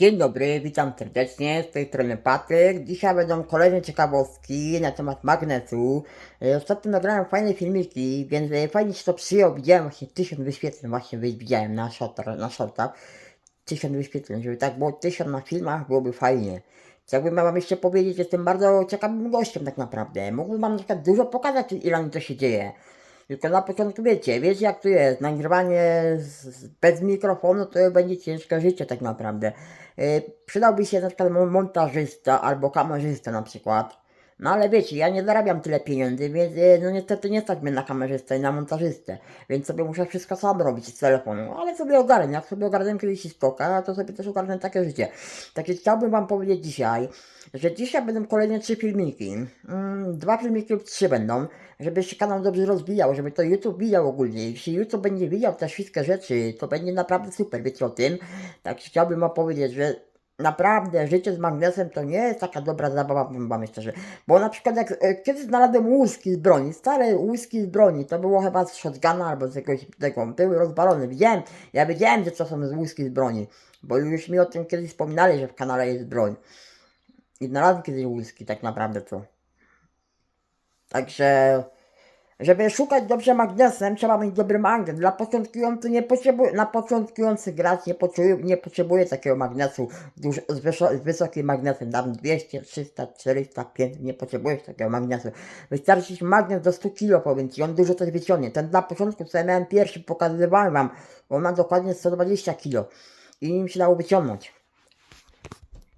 Dzień dobry, witam serdecznie, z tej strony Patryk. Dzisiaj będą kolejne ciekawostki na temat magnesu. E, Ostatnio nagrałem fajne filmiki, więc e, fajnie się to przyjął. Widziałem właśnie tysiąc wyświetleń, właśnie widziałem na shortach, na wyświetleń, żeby tak było tysiąc na filmach, byłoby fajnie. Jakbym miał wam jeszcze powiedzieć, jestem bardzo ciekawym gościem tak naprawdę. Mógłbym wam na przykład dużo pokazać, ile mi to się dzieje. Tylko na początku wiecie, wiecie jak to jest, nagrywanie z, bez mikrofonu to będzie ciężkie życie tak naprawdę. Yy, przydałby się na przykład mon- montażysta albo kamerzysta na przykład. No ale wiecie, ja nie zarabiam tyle pieniędzy, więc yy, no niestety nie stać mnie na kamerzystę i na montażystę. Więc sobie muszę wszystko sam robić z telefonu. Ale sobie ogarnę, jak sobie ogarnę kiedyś stoka, to sobie też ogarnę takie życie. Także chciałbym wam powiedzieć dzisiaj, że dzisiaj będą kolejne trzy filmiki. Mm, dwa filmiki lub trzy będą, żeby się kanał dobrze rozwijał, żeby to YouTube widział ogólnie. Jeśli YouTube będzie widział te wszystkie rzeczy, to będzie naprawdę super, wiecie o tym. Tak chciałbym wam powiedzieć, że naprawdę życie z magnesem to nie jest taka dobra zabawa, powiem wam szczerze. Bo na przykład jak e, kiedyś znalazłem łuski z broni, stare łuski z broni, to było chyba z shotguna albo z jakiegoś tego, były rozwalone. Widziałem, ja wiedziałem, że to są z łuski z broni, bo już mi o tym kiedyś wspominali, że w kanale jest broń. I znalazłem kiedyś łuski, tak naprawdę to. Także, żeby szukać dobrze magnesem, trzeba mieć dobry magnes. Dla początkujących nie potrzebuje, na początkujący gracz nie potrzebuje, nie potrzebuje takiego magnesu z, wyszo, z wysokim magnesem. Tam 200, 300, 400, 500, nie potrzebujesz takiego magnesu. Wystarczy magnes do 100 kg, powiem ci, on dużo coś wyciągnie. Ten dla początku, co ja miałem pierwszy, pokazywałem wam, on ma dokładnie 120 kg. I im się dało wyciągnąć.